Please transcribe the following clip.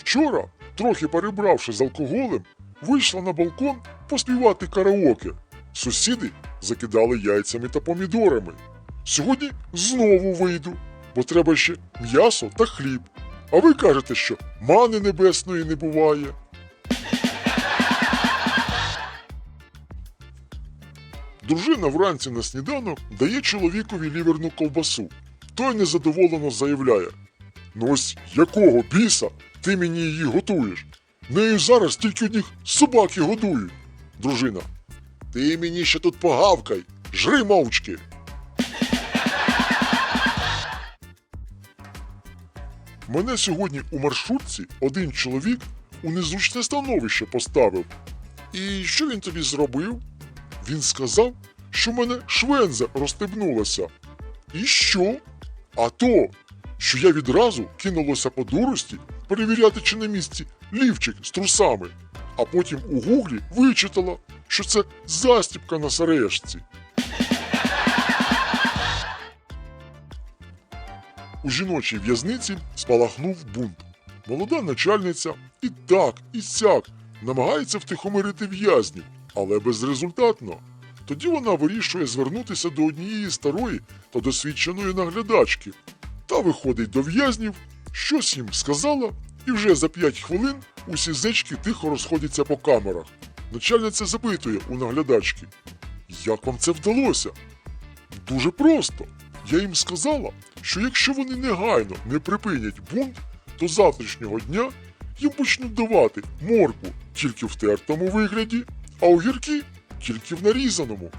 Вчора, трохи перебравши з алкоголем, вийшла на балкон поспівати караоке. Сусіди закидали яйцями та помідорами. Сьогодні знову вийду, бо треба ще м'ясо та хліб. А ви кажете, що мани небесної не буває. Дружина вранці на сніданок дає чоловікові ліверну ковбасу. Той незадоволено заявляє: Ну ось якого біса ти мені її готуєш? Нею зараз тільки одних собаки годують. Дружина. Ти мені ще тут погавкай, жри мовчки. Мене сьогодні у маршрутці один чоловік у незручне становище поставив. І що він тобі зробив? Він сказав, що в мене швенза розстебнулася. І що? А то, що я відразу кинулося по дурості перевіряти, чи на місці лівчик з трусами, а потім у гуглі вичитала, що це застібка на сережці. У жіночій в'язниці спалахнув бунт. Молода начальниця і так, і сяк намагається втихомирити в'язнів, але безрезультатно. Тоді вона вирішує звернутися до однієї старої та досвідченої наглядачки. Та виходить до в'язнів, щось їм сказала, і вже за п'ять хвилин усі зечки тихо розходяться по камерах. Начальниця запитує у наглядачки, як вам це вдалося? Дуже просто. Я їм сказала, що якщо вони негайно не припинять бунт, то завтрашнього дня їм почнуть давати моркву тільки в тертому вигляді, а огірки тільки в нарізаному.